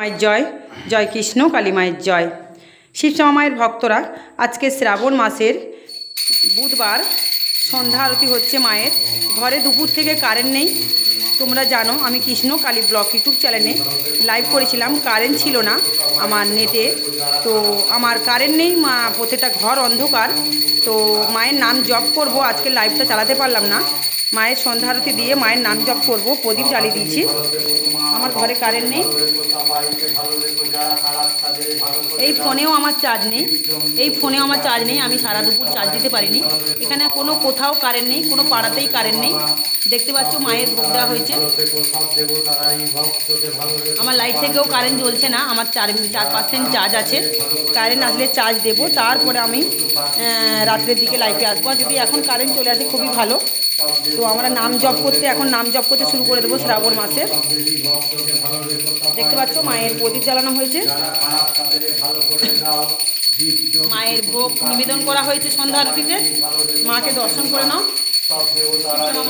মায়ের জয় জয় কৃষ্ণ, কালী মায়ের জয়। শিবশ্যামা মায়ের ভক্তরা, আজকে শ্রাবণ মাসের বুধবার সন্ধ্যা আরতি হচ্ছে মায়ের। ঘরে দুপুর থেকে কারেন্ট নেই। তোমরা জানো, আমি কৃষ্ণ কালী ব্লগ ইউটিউব চ্যানেলে লাইভ করেছিলাম। কারেন্ট ছিল না আমার নেটে তো আমার কারেন্ট নেই, মা প্রত্যেকটা ঘর অন্ধকার। তো মায়ের নাম জপ করব, আজকে লাইভটা চালাতে পারলাম না। মায়ের সন্ধ্যা আরতি দিয়ে মায়ের নাম জপ করব, প্রদীপ জ্বালিয়ে দিয়েছি আমার ঘরে কারেন্ট নেই। এই ফোনেও আমার চার্জ নেই। এই ফোনেও আমার চার্জ নেই। আমি সারা দুপুর চার্জ দিতে পারিনি। এখানে কোনো কোথাও কারেন্ট নেই, কোনো পাড়াতেই কারেন্ট নেই। দেখতে পাচ্ছ মায়ের ভোগ দেওয়া হয়েছে। আমার লাইট থেকেও কারেন্ট জ্বলছে না। আমার চার চার পার্সেন্ট চার্জ আছে। কারেন্ট আসলে চার্জ দেবো। তারপরে আমি রাত্রের দিকে লাইটে আসব। আর যদি এখন কারেন্ট চলে আসে, খুবই ভালো। তো আমরা নাম জপ করতে, এখন নাম জপ করতে শুরু করে দেবো শ্রাবণ মাসে। দেখতে পাচ্ছ, মায়ের প্রদীপ জ্বালানো হয়েছে। মায়ের ভোগ নিবেদন করা হয়েছে সন্ধ্যা আরতিতে। মাকে দর্শন করে নাও।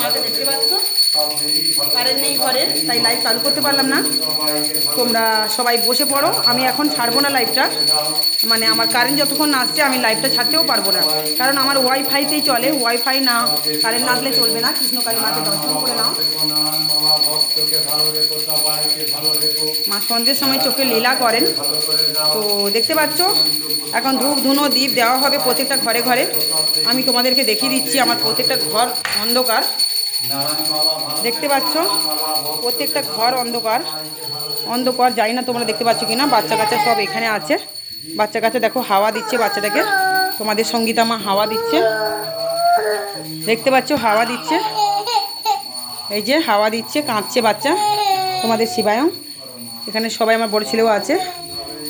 মাকে দেখতে পাচ্ছ। কারেন্ট নেই ঘরে, তাই লাইভ চালু করতে পারলাম না। তোমরা সবাই বসে পড়ো, আমি এখন ছাড়বো না লাইভটা মানে আমার কারেন্ট যতক্ষণ আসছে, আমি লাইভটা ছাড়তেও পারব না। কারণ আমার ওয়াইফাইতেই চলে ওয়াইফাই না কারেন্ট না আসলে চলবে না। কৃষ্ণকালী মাকে দর্শন করে নাও। মা সন্ধ্যের সময় চোখে লীলা করেন। তো দেখতে পাচ্ছ, এখন ধূপ, ধুনো দ্বীপ দেওয়া হবে প্রত্যেকটা ঘরে ঘরে। আমি তোমাদেরকে দেখিয়ে দিচ্ছি, আমার প্রত্যেকটা ঘর অন্ধকার। দেখতে পাচ্ছ? প্রত্যেকটা ঘর অন্ধকার। অন্ধকার, জানি না তোমরা দেখতে পাচ্ছ কি না বাচ্চা কাচ্চা সব এখানে আছে। বাচ্চা কাচ্চা দেখো, হাওয়া দিচ্ছে বাচ্চাটাকে। তোমাদের সঙ্গীতা মা হাওয়া দিচ্ছে। দেখতে পাচ্ছ, হাওয়া দিচ্ছে। এই যে হাওয়া দিচ্ছে, কাঁদছে বাচ্চা। তোমাদের শিবায়ং এখানে সবাই আমার বড় ছেলেও আছে।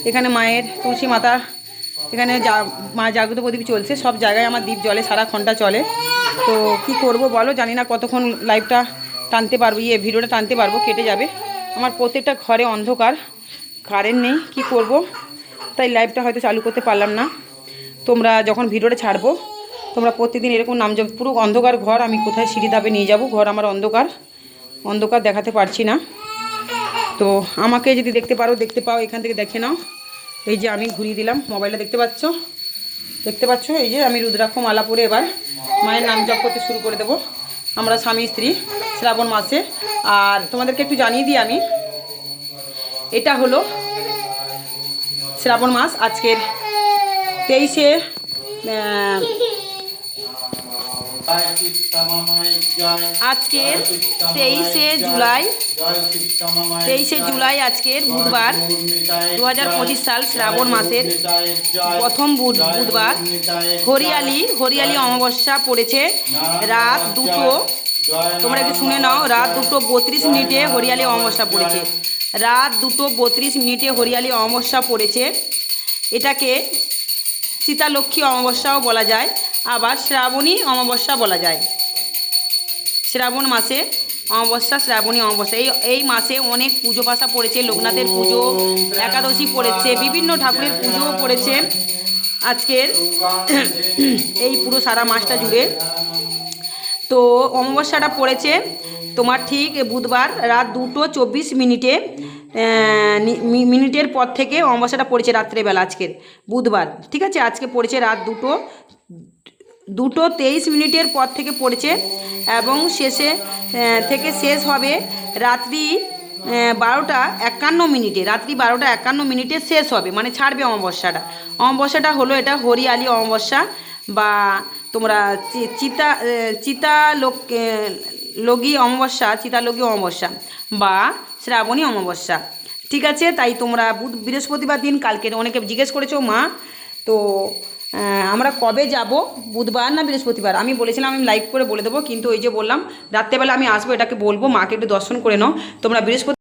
এখানে মায়ের তুলসী মাতা। এখানে যা মা জাগ্রত প্রদীপ চলছে। সব জায়গায় আমার দ্বীপ জলে, সারা ঘণ্টা চলে। তো কি করব বলো? জানি না কতক্ষণ লাইভটা টানতে পারব ইয়ে ভিডিওটা টানতে পারব, কেটে যাবে। আমার প্রত্যেকটা ঘরে অন্ধকার কারেন্ট নেই, কি করব? তাই লাইভটা হয়তো চালু করতে পারলাম না। তোমরা যখন ভিডিওটা ছাড়বো, তোমরা প্রত্যেকদিন এরকম নাম পুরো অন্ধকার ঘর আমি কোথায় সিঁড়ি ধাপে নিয়ে যাব? ঘর আমার অন্ধকার অন্ধকার দেখাতে পারছি না। তো আমাকে যদি দেখতে পারো, দেখতে পাও, এখান থেকে দেখে নাও। এই যে আমি ঘুরিয়ে দিলাম মোবাইলটা দেখতে পাচ্ছ? দেখতে পাচ্ছ? এই যে আমি রুদ্রাক্ষ মালা পরে এবার মায়ের নাম জপ করতে শুরু করে দেবো। আমরা স্বামী, স্ত্রী, শ্রাবণ মাসে। আর তোমাদেরকে একটু জানিয়ে দিই আমি, এটা হলো শ্রাবণ মাস। আজকের তেইশে আজকের তেইশে জুলাই। তেইশে জুলাই আজকের বুধবার দু হাজার পঁচিশ সাল শ্রাবণ মাসের প্রথম বুধ- বুধবার হরিয়ালি হরিয়ালি অমাবস্যা পড়েছে। রাত দুটো। তোমরা একটু শুনে নাও রাত দুটো বত্রিশ মিনিটে হরিয়ালি অমাবস্যা পড়েছে। রাত দুটো বত্রিশ মিনিটে হরিয়ালি অমাবস্যা পড়েছে। এটাকে সীতালক্ষ্মী অমাবস্যাও বলা যায়। আবার শ্রাবণী অমাবস্যা বলা যায়। শ্রাবণ মাসে অমাবস্যা, শ্রাবণী অমাবস্যা। এই এই মাসে অনেক পুজো পাশা পড়েছে, লোকনাথের পুজো, একাদশী পড়েছে, বিভিন্ন ঠাকুরের পুজোও পড়েছে। আজকের এই পুরো সারা মাসটা জুড়ে। তো অমাবস্যাটা পড়েছে, তোমার ঠিক বুধবার রাত দুটো চব্বিশ মিনিটে মিনিটের পর থেকে অমাবস্যাটা পড়েছে রাত্রেবেলা আজকের, বুধবার। ঠিক আছে, আজকে পড়েছে রাত দুটো দুটো তেইশ মিনিটের পর থেকে পড়েছে এবং শেষে থেকে শেষ হবে রাত্রি বারোটা একান্ন মিনিটে। রাত্রি বারোটা একান্ন মিনিটে শেষ হবে মানে ছাড়বে অমাবস্যাটা। অমাবস্যাটা হলো এটা হরিয়ালি অমাবস্যা বা তোমরা চিতা চিতা লোক লগী অমাবস্যা, চিতালগী অমাবস্যা বা শ্রাবণী অমাবস্যা। ঠিক আছে, তাই তোমরা বুধ, বৃহস্পতিবার দিন, কালকে অনেকে জিজ্ঞেস করেছ, মা, তো আমরা কবে যাব? বুধবার না বৃহস্পতিবার? আমি বলেছিলাম, আমি লাইক করে বলে দেবো, কিন্তু ওই যে বললাম, রাত্রেবেলা আমি আসব, এটাকে বলব, মাকে একটু দর্শন করে নাও। তোমরা বৃহস্পতি